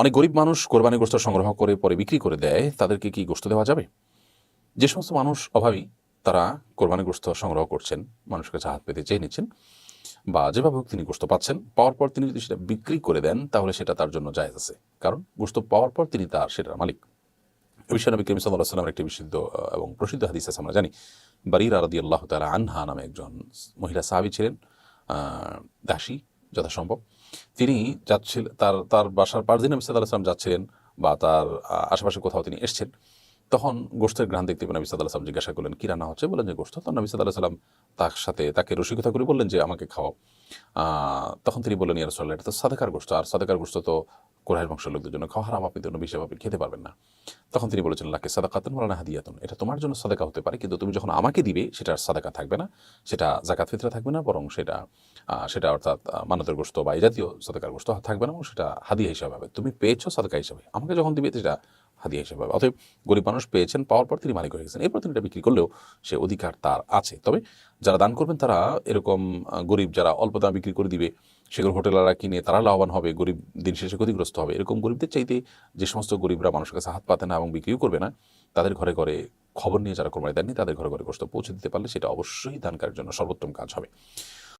অনেক গরিব মানুষ কোরবানি গোস্ত সংগ্রহ করে, পরে বিক্রি করে দেয়, তাদেরকে কি গোস্ত দেওয়া যাবে? যে সমস্ত মানুষ অভাবী, তারা কোরবানি গোস্ত সংগ্রহ করছেন, মানুষের কাছে হাত পেতে চেয়ে নিচ্ছেন বা যেভাবে হোক তিনি গোস্ত পাচ্ছেন, পাওয়ার পর তিনি যদি সেটা বিক্রি করে দেন, তাহলে সেটা তার জন্য জায়েজ আছে। কারণ গোস্ত পাওয়ার পর তিনি তার সেটার মালিক। এ বিষয়ে নবী করিম সাল্লাহ একটি বিশুদ্ধ, এবং প্রসিদ্ধ হাদিস আছে, আমরা জানি। বারিরা রাদি আল্লাহ তালা আনহা নামে একজন মহিলা সাহাবি ছিলেন দাসী। যথাসম্ভব। তিনি যাচ্ছিলেন তার তার বাসার পারদিন আমি সাল্লাহ আসলাম যাচ্ছিলেন বা তার আশেপাশে কোথাও তিনি এসছেন। তখন গোষ্ঠের গ্রান দেখতে পেয়ে নবী সাল্লাহ সাল্লাম জিজ্ঞাসা করলেন কী রান্না হচ্ছে? বললেন যে গোষ্ঠ। তখন নবী সাল্লাহ সাল্লাম তার সাথে তাকে রসিকতা করে বললেন যে আমাকে আহ, তখন তিনি বললেন ইয়ার সাল্লাহ এটা তো সাদেকার গোষ্ঠ আর সাদেকার গোষ্ঠ তো কোরআন বংশের লোকদের জন্য খাওয়া হারাম আপনি তো নবী সেভাবে খেতে পারবেন না। তখন তিনি বলেছেন লাকে সাদাকাতুন মালানা হাদিয়াতুন এটা তোমার জন্য সাদাকা হতে পারে কিন্তু তুমি যখন আমাকে দিবে সেটা সাদাকা থাকবে না সেটা জাকাত ফিতরা থাকবে না বরং সেটা সেটা অর্থাৎ মানতের গোস্ত বা এই জাতীয় সাদাকার গোস্ত থাকবে না এবং সেটা হাদিয়া হিসাবে হবে। তুমি পেয়েছ সাদাকা হিসাবে আমাকে যখন দিবে সেটা হাদিয়া হিসেবে। হবে অতএব গরিব মানুষ পেয়েছেন, পাওয়ার পর তিনি মালিক হয়ে গেছেন। এরপর তিনি এটা বিক্রি করলেও সে অধিকার তার আছে। তবে যারা দান করবেন, তারা এরকম গরিব যারা অল্প দামে বিক্রি করে দিবে, সেগুলো হোটেলাররা কিনে তারা লাভবান হবে, গরিব দিন শেষে ক্ষতিগ্রস্ত হবে। এরকম গরিবদের চাইতে যে সমস্ত গরিবরা মানুষের কাছে হাত পাতে না এবং বিক্রিও করবে না, তাদের ঘরে ঘরে খবর নিয়ে যারা কোরবানি দেননি, তাদের ঘরে ঘরে গোস্ত পৌঁছে দিতে পারলে সেটা অবশ্যই দানকারের জন্য সর্বোত্তম কাজ হবে।